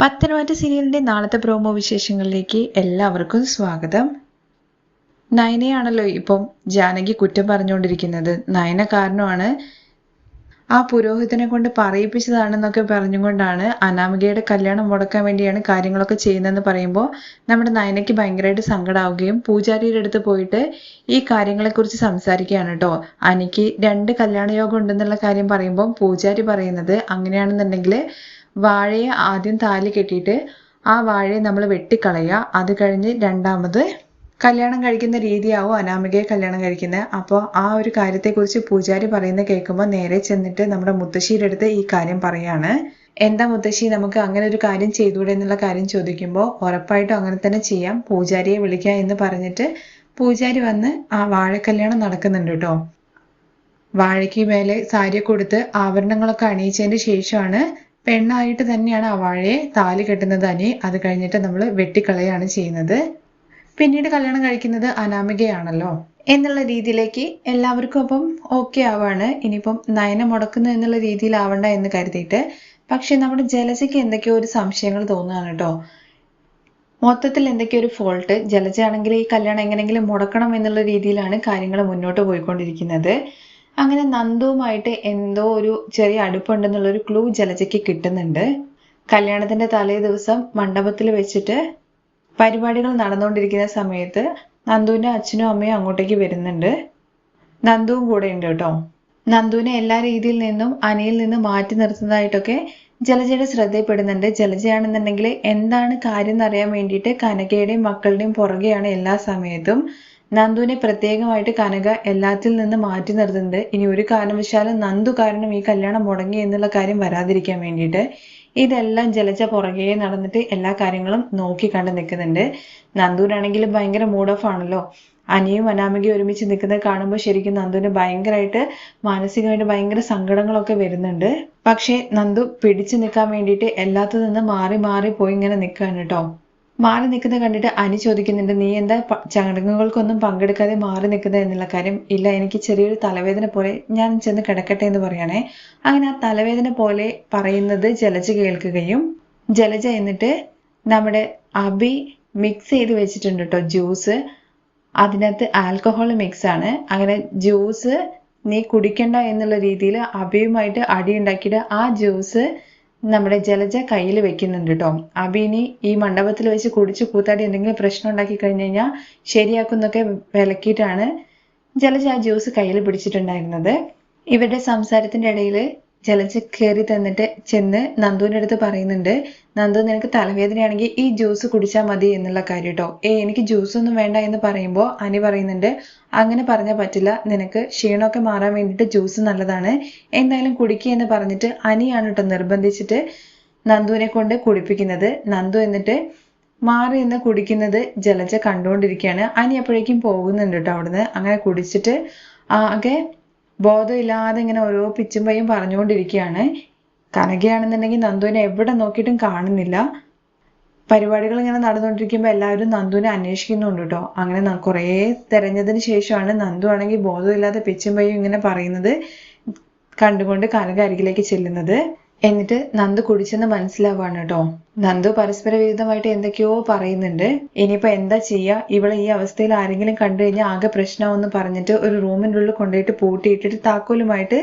പത്തനംതിട്ട സീരിയലിന്റെ നാളത്തെ പ്രോമോ വിശേഷങ്ങളിലേക്ക് എല്ലാവർക്കും സ്വാഗതം. നയനയാണല്ലോ ഇപ്പം ജാനകി കുറ്റം പറഞ്ഞുകൊണ്ടിരിക്കുന്നത്. നയന കാരണമാണ് ആ പുരോഹിതനെ കൊണ്ട് പറയിപ്പിച്ചതാണെന്നൊക്കെ പറഞ്ഞുകൊണ്ടാണ് അനാമികയുടെ കല്യാണം മുടക്കാൻ വേണ്ടിയാണ് കാര്യങ്ങളൊക്കെ ചെയ്യുന്നതെന്ന് പറയുമ്പോൾ നമ്മുടെ നയനയ്ക്ക് ഭയങ്കരമായിട്ട് സങ്കടമാവുകയും പൂജാരിയുടെ അടുത്ത് പോയിട്ട് ഈ കാര്യങ്ങളെക്കുറിച്ച് സംസാരിക്കുകയാണ് കേട്ടോ. അനിക്ക് രണ്ട് കല്യാണ യോഗം ഉണ്ടെന്നുള്ള കാര്യം പറയുമ്പോൾ പൂജാരി പറയുന്നത് അങ്ങനെയാണെന്നുണ്ടെങ്കിൽ വാഴയെ ആദ്യം താലി കെട്ടിയിട്ട് ആ വാഴയെ നമ്മൾ വെട്ടിക്കളയുക. അത് കഴിഞ്ഞ് രണ്ടാമത് കല്യാണം കഴിക്കുന്ന രീതിയാവും അനാമികയെ കല്യാണം കഴിക്കുന്നത് അപ്പോൾ ആ ഒരു കാര്യത്തെക്കുറിച്ച് പൂജാരി പറയുന്ന കേൾക്കുമ്പോൾ നേരെ ചെന്നിട്ട് നമ്മുടെ മുത്തശ്ശിയുടെ അടുത്ത് ഈ കാര്യം പറയാണ്. എന്താ മുത്തശ്ശി നമുക്ക് അങ്ങനെ ഒരു കാര്യം ചെയ്തുകൂടെ എന്നുള്ള കാര്യം ചോദിക്കുമ്പോൾ ഉറപ്പായിട്ടും അങ്ങനെ തന്നെ ചെയ്യാം. പൂജാരിയെ വിളിക്കാം എന്ന് പറഞ്ഞിട്ട് പൂജാരി വന്ന് ആ വാഴക്കല്യാണം നടക്കുന്നുണ്ട് കേട്ടോ. വാഴയ്ക്ക് മേലെ സാരി കൊടുത്ത് ആഭരണങ്ങളൊക്കെ അണിയിച്ചതിന് ശേഷമാണ് പെണ്ണായിട്ട് തന്നെയാണ് ആ വാഴയെ താലി കെട്ടുന്നത് അനി അത് കഴിഞ്ഞിട്ട് നമ്മൾ വെട്ടിക്കളയാണ് ചെയ്യുന്നത്. പിന്നീട് കല്യാണം കഴിക്കുന്നത് അനാമികയാണല്ലോ. എന്നുള്ള രീതിയിലേക്ക് എല്ലാവർക്കും അപ്പം ഓക്കെ ആവാണ്. ഇനിയിപ്പം നയന മുടക്കുന്നു എന്നുള്ള രീതിയിലാവണ്ട എന്ന് കരുതിയിട്ട്. പക്ഷെ നമ്മുടെ ജലജയ്ക്ക് എന്തൊക്കെയോ ഒരു സംശയങ്ങൾ തോന്നുകയാണ് കേട്ടോ. മൊത്തത്തിൽ എന്തൊക്കെയോ ഒരു ഫോൾട്ട് ജലജയാണെങ്കിൽ ഈ കല്യാണം എങ്ങനെയെങ്കിലും മുടക്കണം എന്നുള്ള രീതിയിലാണ് കാര്യങ്ങൾ മുന്നോട്ട് പോയിക്കൊണ്ടിരിക്കുന്നത്. അങ്ങനെ നന്ദുവുമായിട്ട് എന്തോ ഒരു ചെറിയ അടുപ്പുണ്ടെന്നുള്ളൊരു ക്ലൂ ജലജയ്ക്ക് കിട്ടുന്നുണ്ട്. കല്യാണത്തിന്റെ തലേ ദിവസം മണ്ഡപത്തിൽ വെച്ചിട്ട് പരിപാടികൾ നടന്നുകൊണ്ടിരിക്കുന്ന സമയത്ത് നന്ദുവിന്റെ അച്ഛനും അമ്മയും അങ്ങോട്ടേക്ക് വരുന്നുണ്ട്. നന്ദുവും കൂടെ ഉണ്ട് കേട്ടോ. നന്ദുവിനെ എല്ലാ രീതിയിൽ നിന്നും അനിയിൽ നിന്ന് മാറ്റി നിർത്തുന്നതായിട്ടൊക്കെ ജലജയുടെ ശ്രദ്ധയിൽപ്പെടുന്നുണ്ട്. ജലജയാണെന്നുണ്ടെങ്കിൽ എന്താണ് കാര്യം എന്നറിയാൻ വേണ്ടിയിട്ട് കനകയുടെയും മക്കളുടെയും പുറകെയാണ് എല്ലാ സമയത്തും നന്ദുവിനെ പ്രത്യേകമായിട്ട് കനക എല്ലാത്തിൽ നിന്ന് മാറ്റി നിർത്തുന്നത് ഇനി ഒരു കാരണവശാലും നന്ദു കാരണം ഈ കല്യാണം മുടങ്ങി എന്നുള്ള കാര്യം വരാതിരിക്കാൻ വേണ്ടിയിട്ട് ഇതെല്ലാം ജലച്ച പുറകെ നടന്നിട്ട് എല്ലാ കാര്യങ്ങളും നോക്കി കണ്ട് നിൽക്കുന്നുണ്ട്. നന്ദുവിനാണെങ്കിലും ഭയങ്കര മൂഡ് ഓഫ് ആണല്ലോ. അനിയും അനാമികയും ഒരുമിച്ച് നിൽക്കുന്നത് കാണുമ്പോൾ ശരിക്കും നന്ദുവിന് ഭയങ്കരമായിട്ട് മാനസികമായിട്ട് ഭയങ്കര സങ്കടങ്ങളൊക്കെ വരുന്നുണ്ട്. പക്ഷേ നന്ദു പിടിച്ചു നിൽക്കാൻ വേണ്ടിയിട്ട് എല്ലാത്തിൽ നിന്ന് മാറി മാറി പോയി ഇങ്ങനെ നിൽക്കുകയാണ് കേട്ടോ. മാറി നിൽക്കുന്നത് കണ്ടിട്ട് അനി ചോദിക്കുന്നുണ്ട് നീ എന്താ ചടങ്ങുകൾക്കൊന്നും പങ്കെടുക്കാതെ മാറി നിൽക്കുന്നത് എന്നുള്ള കാര്യം? ഇല്ല എനിക്ക് ചെറിയൊരു തലവേദന പോലെ ഞാൻ ചെന്ന് കിടക്കട്ടെ എന്ന് പറയണേ അങ്ങനെ ആ തലവേദന പോലെ പറയുന്നത് ജലജ കേൾക്കുകയും ജലജ എന്നിട്ട് നമ്മുടെ അബി മിക്സ് ചെയ്ത് വെച്ചിട്ടുണ്ട് കേട്ടോ ജ്യൂസ്. അതിനകത്ത് ആൽക്കഹോൾ മിക്സ് ആണ്. അങ്ങനെ ജ്യൂസ് നീ കുടിക്കണ്ട എന്നുള്ള രീതിയിൽ അബിയുമായിട്ട് അടി ഉണ്ടാക്കിയിട്ട് ആ ജ്യൂസ് നമ്മുടെ ജലജ കയ്യിൽ വെക്കുന്നുണ്ട് കേട്ടോ അബിനി ഈ മണ്ഡപത്തിൽ വെച്ച് കുടിച്ച് കൂത്താടി എന്തെങ്കിലും പ്രശ്നം ഉണ്ടാക്കി കഴിഞ്ഞു കഴിഞ്ഞാൽ ശരിയാക്കുന്നൊക്കെ വിലക്കിയിട്ടാണ് ജലജ ആ ജ്യൂസ് കയ്യിൽ പിടിച്ചിട്ടുണ്ടായിരുന്നത്. ഇവരുടെ സംസാരത്തിന്റെ ഇടയിൽ ജലജ കയറി തന്നിട്ട് ചെന്ന് നന്ദുവിന്റെ അടുത്ത് പറയുന്നുണ്ട് നന്ദു നിനക്ക് തലവേദനയാണെങ്കിൽ ഈ ജ്യൂസ് കുടിച്ചാൽ മതി എന്നുള്ള കാര്യം കേട്ടോ ഏ എനിക്ക് ജ്യൂസ് ഒന്നും വേണ്ട എന്ന് പറയുമ്പോൾ അനി പറയുന്നുണ്ട് അങ്ങനെ പറഞ്ഞാൽ പറ്റില്ല. നിനക്ക് ക്ഷീണമൊക്കെ മാറാൻ വേണ്ടിയിട്ട് ജ്യൂസ് നല്ലതാണ്. എന്തായാലും കുടിക്കുക എന്ന് പറഞ്ഞിട്ട് അനിയാണ് കേട്ടോ നിർബന്ധിച്ചിട്ട് നന്ദുവിനെ കൊണ്ട് കുടിപ്പിക്കുന്നത്. നന്ദു എന്നിട്ട് മാറി നിന്ന് കുടിക്കുന്നത് ജലജ കണ്ടുകൊണ്ടിരിക്കുകയാണ്. അനി അപ്പോഴേക്കും പോകുന്നുണ്ട് കേട്ടോ അവിടുന്ന്. അങ്ങനെ കുടിച്ചിട്ട് ആകെ ബോധമില്ലാതെ ഇങ്ങനെ ഓരോ പിച്ചും പയ്യും പറഞ്ഞുകൊണ്ടിരിക്കുകയാണ്. കനകയാണെന്നുണ്ടെങ്കിൽ നന്ദുവിനെ എവിടെ നോക്കിയിട്ടും കാണുന്നില്ല. പരിപാടികൾ ഇങ്ങനെ നടന്നുകൊണ്ടിരിക്കുമ്പോൾ എല്ലാവരും നന്ദുവിനെ അന്വേഷിക്കുന്നുണ്ട് കേട്ടോ. അങ്ങനെ കുറേ തെരഞ്ഞതിന് ശേഷമാണ് നന്ദു ആണെങ്കിൽ ബോധമില്ലാതെ പിച്ചും പയ്യും ഇങ്ങനെ പറയുന്നത് കണ്ടുകൊണ്ട് കനക അരികിലേക്ക് ചെല്ലുന്നത്. എന്നിട്ട് നന്ദു കുടിച്ചെന്ന് മനസ്സിലാവാണ് കേട്ടോ നന്ദു പരസ്പര വിരുദ്ധമായിട്ട് എന്തൊക്കെയോ പറയുന്നുണ്ട്. ഇനിയിപ്പോ എന്താ ചെയ്യാ? ഇവളെ ഈ അവസ്ഥയിൽ ആരെങ്കിലും കണ്ടു കഴിഞ്ഞാൽ ആകെ പ്രശ്നമാവെന്ന് പറഞ്ഞിട്ട് ഒരു റൂമിന്റെ ഉള്ളിൽ കൊണ്ടുപോയിട്ട് പൂട്ടിയിട്ടിട്ട് താക്കോലുമായിട്ട്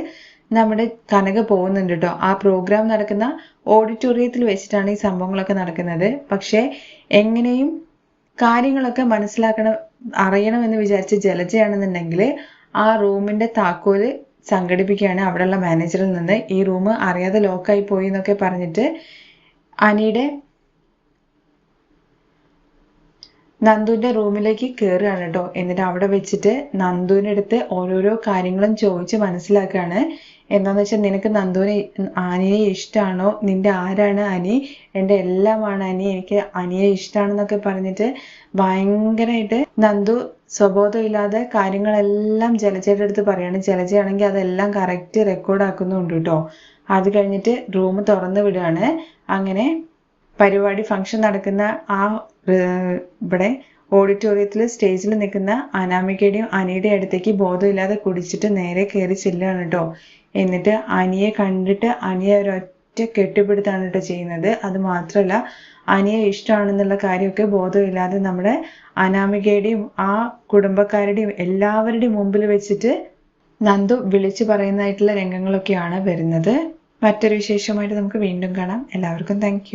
നമ്മുടെ കനക പോകുന്നുണ്ട് കേട്ടോ ആ പ്രോഗ്രാം നടക്കുന്ന ഓഡിറ്റോറിയത്തിൽ വെച്ചിട്ടാണ് ഈ സംഭവങ്ങളൊക്കെ നടക്കുന്നത്. പക്ഷേ എങ്ങനെയും കാര്യങ്ങളൊക്കെ മനസ്സിലാക്കണം അറിയണമെന്ന് വിചാരിച്ച ജലജയാണെന്നുണ്ടെങ്കിൽ ആ റൂമിന്റെ താക്കോൽ സംഘടിപ്പിക്കുകയാണ് അവിടെയുള്ള മാനേജറിൽ നിന്ന്. ഈ റൂം അറിയാതെ ലോക്കായി പോയി എന്നൊക്കെ പറഞ്ഞിട്ട് അനിയുടെ നന്ദുവിന്റെ റൂമിലേക്ക് കയറുകയാണ് കേട്ടോ. എന്നിട്ട് അവിടെ വെച്ചിട്ട് നന്ദുവിന്റെ അടുത്ത് ഓരോരോ കാര്യങ്ങളും ചോദിച്ച് മനസ്സിലാക്കുകയാണ്. എന്താന്ന് വെച്ചാൽ നിനക്ക് നന്ദുവിനെ ആനിയെ ഇഷ്ടമാണോ നിന്റെ ആരാണ് അനി? എന്റെ എല്ലാമാണ് അനി. എനിക്ക് അനിയെ ഇഷ്ടമാണെന്നൊക്കെ പറഞ്ഞിട്ട് ഭയങ്കരമായിട്ട് നന്ദു സ്വബോധമില്ലാതെ കാര്യങ്ങളെല്ലാം ജലജയുടെ അടുത്ത് പറയാണ്. ജലജയാണെങ്കിൽ അതെല്ലാം കറക്റ്റ് റെക്കോർഡ് ആക്കുന്നുണ്ട് കേട്ടോ അത് കഴിഞ്ഞിട്ട് റൂം തുറന്നു വിടുകയാണ് അങ്ങനെ പരിപാടി ഫംഗ്ഷൻ നടക്കുന്ന ആ ഇവിടെ ഓഡിറ്റോറിയത്തിൽ സ്റ്റേജിൽ നിൽക്കുന്ന അനാമികയുടെയും അനിയുടെയും അടുത്തേക്ക് ബോധമില്ലാതെ കുടിച്ചിട്ട് നേരെ കയറി ചെല്ലുകയാണ് കേട്ടോ എന്നിട്ട് അനിയെ കണ്ടിട്ട് അനിയെ ഒരൊറ്റ കെട്ടിപ്പിടുത്താണ് കേട്ടോ ചെയ്യുന്നത്. അത് മാത്രമല്ല അനിയെ ഇഷ്ടമാണെന്നുള്ള കാര്യമൊക്കെ ബോധമില്ലാതെ നമ്മുടെ അനാമികയുടെയും ആ കുടുംബക്കാരുടെയും എല്ലാവരുടെയും മുമ്പിൽ വെച്ചിട്ട് നന്ദു വിളിച്ചു പറയുന്നതായിട്ടുള്ള രംഗങ്ങളൊക്കെയാണ് വരുന്നത്. മറ്റൊരു വിശേഷമായിട്ട് നമുക്ക് വീണ്ടും കാണാം. എല്ലാവർക്കും താങ്ക്